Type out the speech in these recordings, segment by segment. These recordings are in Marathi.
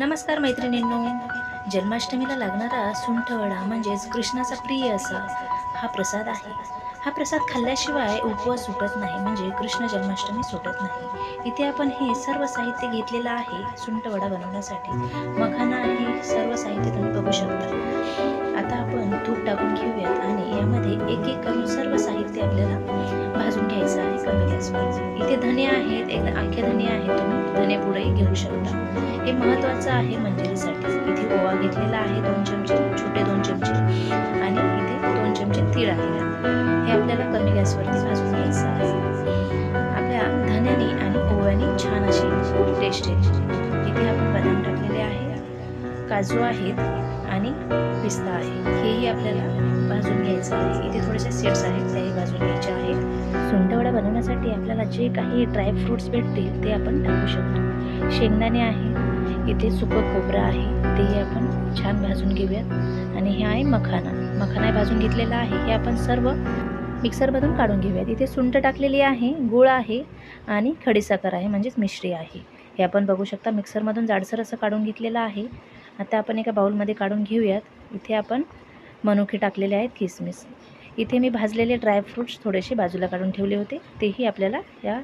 नमस्कार मैत्रिणींनो. जन्माष्टमीला लागणारा सुंठवडा म्हणजेच कृष्णाचा प्रिय असा हा प्रसाद आहे. हा प्रसाद खाल्ल्याशिवाय उपवास सुटत नाही म्हणजे कृष्ण जन्माष्टमी सुटत नाही. इथे आपण हे सर्व साहित्य घेतलेलं आहे सुंठवडा बनवण्यासाठी. मखाना आहे सर्व साहित्य तुम्ही बघू शकता. आता आपण तूप टाकून घेऊयात आणि यामध्ये एक एक करून सर्व साहित्य आपल्याला भाजून घ्यायचं आहे कमी गॅसवर. इथे धने आहेत एक अख्खे धने आहेत तुम्ही धने पुढे घेऊ शकता. हे महत्त्वाचं आहे मंजिरीसाठी. इथे ओवा घेतलेला आहे दोन चमचे छोटे दोन चमचे आणि इथे दोन चमचे तीळ आहे. हे आपल्याला कमी गॅसवरती भाजून घ्यायचं आहे. आपल्या धन्याने आणि ओव्याने छान अशी टेस्ट येते इथे आपण बदाम टाकलेले आहे काजू आहेत आणि पिस्ता आहे. हेही आपल्याला भाजून घ्यायचं आहे. इथे थोडेसे सीड्स आहेत तेही भाजून घ्यायचे आहेत. बनवण्यासाठी आपल्याला जे काही ड्रायफ्रुट्स भेटतील ते आपण टाकू शकतो. शेंगदाणे आहे इथे सुकं खोबरं आहे तेही आपण छान भाजून घेऊयात. आणि हे आहे मखाना. मखाना भाजून घेतलेला आहे. हे आपण सर्व मिक्सरमधून काढून घेऊयात. इथे सुंठ टाकलेली आहे गुळ आहे आणि खडीसाखर आहे म्हणजेच मिश्री आहे. हे आपण बघू शकता मिक्सरमधून जाडसर असं काढून घेतलेलं आहे. आता आपण एका बाऊलमध्ये काढून घेऊयात. इथे आपण मनुके टाकलेले आहेत किसमिस. इथे मी भाजलेले ड्रायफ्रूट्स थोडेसे बाजूला काढून ठेवले होते. तेही आपल्याला या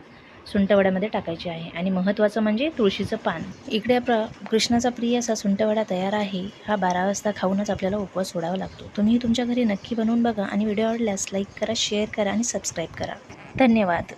सुंटवड्यामध्ये टाकायचे आहे. आणि महत्त्वाचं म्हणजे तुळशीचं पान. इकडे प्र कृष्णाचा प्रिय असा सुंटवडा तयार आहे. हा बारा वाजता खाऊनच आपल्याला उपवास सोडावा लागतो. तुम्ही तुमच्या घरी नक्की बनवून बघा आणि व्हिडिओ आवडल्यास लाईक करा शेअर करा आणि सबस्क्राईब करा. धन्यवाद.